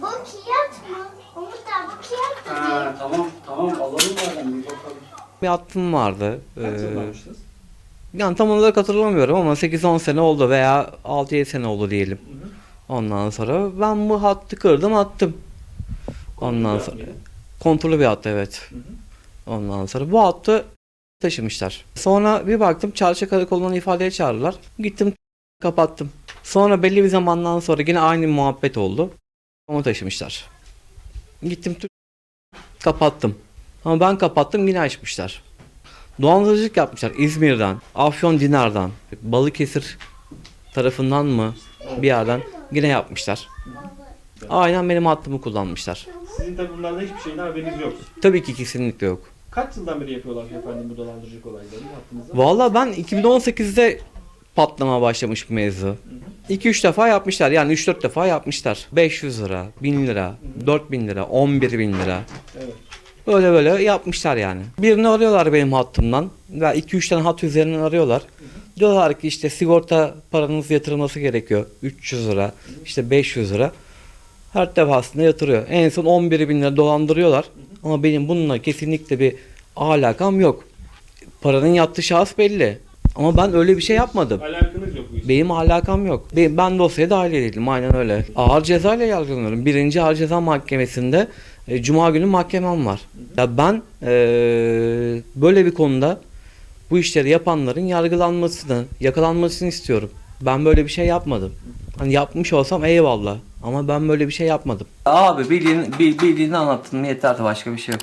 Bu kağıt mı? Umut abi bu kağıt mı? Ha, tamam tamam alalım madem bir bakalım. Bir hattım vardı. Ee, almıştınız? yani tam olarak hatırlamıyorum ama 8-10 sene oldu veya 6-7 sene oldu diyelim. Ondan sonra ben bu hattı kırdım attım. Ondan sonra kontrollü bir hattı evet. Hı hı. Ondan sonra bu hattı taşımışlar. Sonra bir baktım çarşı karakolundan ifadeye çağırdılar. Gittim kapattım. Sonra belli bir zamandan sonra yine aynı muhabbet oldu. Onu taşımışlar. Gittim kapattım. Ama ben kapattım yine açmışlar. Dolandırıcılık yapmışlar İzmir'den, Afyon Dinar'dan, Balıkesir tarafından mı bir yerden yine yapmışlar. Aynen benim hattımı kullanmışlar. Sizin tabi bunlarda hiçbir şeyin haberiniz yok. Tabii ki kesinlikle yok. Kaç yıldan beri yapıyorlar efendim bu dolandırıcılık olaylarını hattınızda? Valla ben 2018'de patlama başlamış bu mevzu. 2-3 defa yapmışlar yani 3-4 defa yapmışlar. 500 lira, 1000 lira, 4000 lira, 11 bin lira. Evet. Öyle böyle yapmışlar yani. Birini arıyorlar benim hattımdan. Ve 2-3 tane hat üzerinden arıyorlar. Diyorlar ki işte sigorta paranız yatırılması gerekiyor. 300 lira, işte 500 lira. Her defasında yatırıyor. En son 11 bin lira dolandırıyorlar. Ama benim bununla kesinlikle bir alakam yok. Paranın yattığı şahıs belli. Ama ben öyle bir şey yapmadım. Alakanız yok bu işe. Benim alakam yok. Be- Ben dosyaya dahil edildim aynen öyle. Ağır ceza ile yargılanıyorum. Birinci Ağır Ceza Mahkemesi'nde e, Cuma günü mahkemem var. Ya ben e, böyle bir konuda bu işleri yapanların yargılanmasını, yakalanmasını istiyorum. Ben böyle bir şey yapmadım. Hani yapmış olsam eyvallah. Ama ben böyle bir şey yapmadım. Abi bildiğin, bildiğini anlattın yeterli başka bir şey yok.